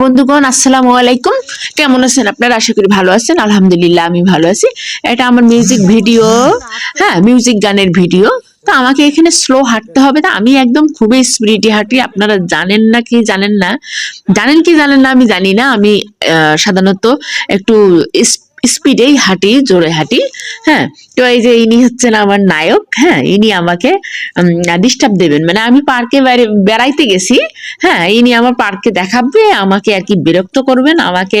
বন্ধুগণ, আসসালামু আলাইকুম। কেমন আছেন আপনারা? আশা করি ভালো আছেন। আলহামদুলিল্লাহ, আমি ভালো আছি। এটা আমার মিউজিক ভিডিও হ্যাঁ মিউজিক গানের ভিডিও তো আমাকে এখানে স্লো হাঁটতে হবে। তা আমি একদম খুবই স্পিডি হাঁটি। আপনারা জানেন না কি জানেন না? জানেন কি জানেন না আমি জানি না। আমি সাধারণত একটু স্পিডেই হাঁটি জোরে হাঁটি হ্যাঁ তো এই যে ইনি হচ্ছেন আমার নায়ক হ্যাঁ ইনি আমাকে ডিস্টার্ব দেবেন মানে আমি পার্কে বেড়াইতে গেছি হ্যাঁ ইনি আমার পার্কে দেখাবে আমাকে আর কি বিরক্ত করবেন আমাকে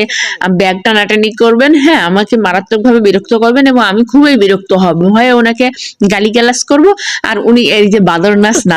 ব্যাগ টানাটানি করবেন হ্যাঁ আমাকে মারাত্মকভাবে বিরক্ত করবেন এবং আমি খুবই বিরক্ত হব হয়ে ওনাকে গালিগালাজ করব আর উনি এই যে বাদর নাচ না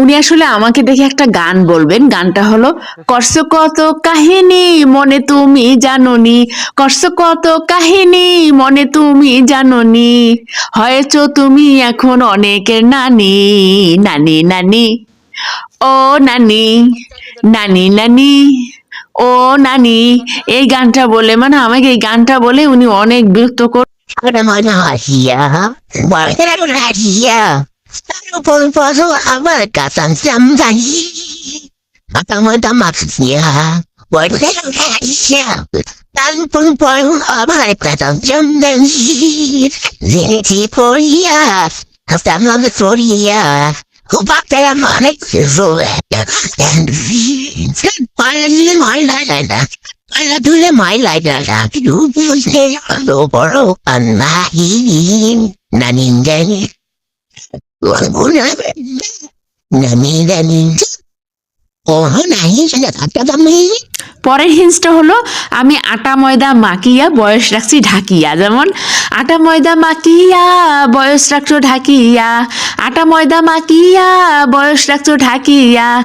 উনি আসলে আমাকে দেখে একটা গান বলবেন। গানটা হলো করছ কত কাহিনী মনে তুমি জাননি। করছ কত কাহিনী মনে তুমি জাননি। হয়েছ তুমি এখন অনেকের নানি। নানি নানি, ও নানি নানি নানি, ও নানি। এই গানটা বলে মানে আমাকে এই গানটা বলে উনি অনেক বিরক্ত কর Ahora mano hacia, guardar una hacia. Pero por paso a ver casan samsai. Matamos da maxia. Guardar una hacia. Tan por por a ver casan samsai. Zeniti poria. Hasta no de poria. Kupakta la mane kizoe. And finally my life. Ala dule mai lai da da du bu se lo পরের হিন্সটা হলো, আমি আটা, ময়দা মাকিয়া বয়স রাখছি ঢাকিয়া। যেমন, আটা, ময়দা মাকিয়া বয়স রাখছো ঢাকিয়া। আটা, ময়দা মাকিয়া বয়স রাখছো ঢাকিয়া।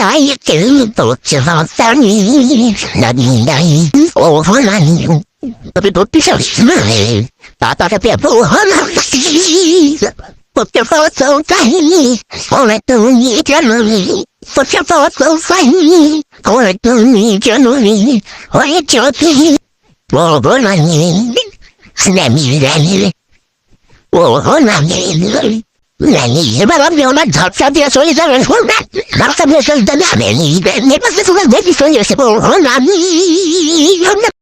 নাই কেউ তোচ্ছে ভাবতানি নানি নাই ও নানি তবে ধরতে চাস না তাতাটা পেপো হনা Porque faltou cair, olha tão me Porque faltou cair, olha tão me Olha teu filho, oh, na minha, na Zimmer on my top, something so is a whole lot. Not some the damage, never the legislation.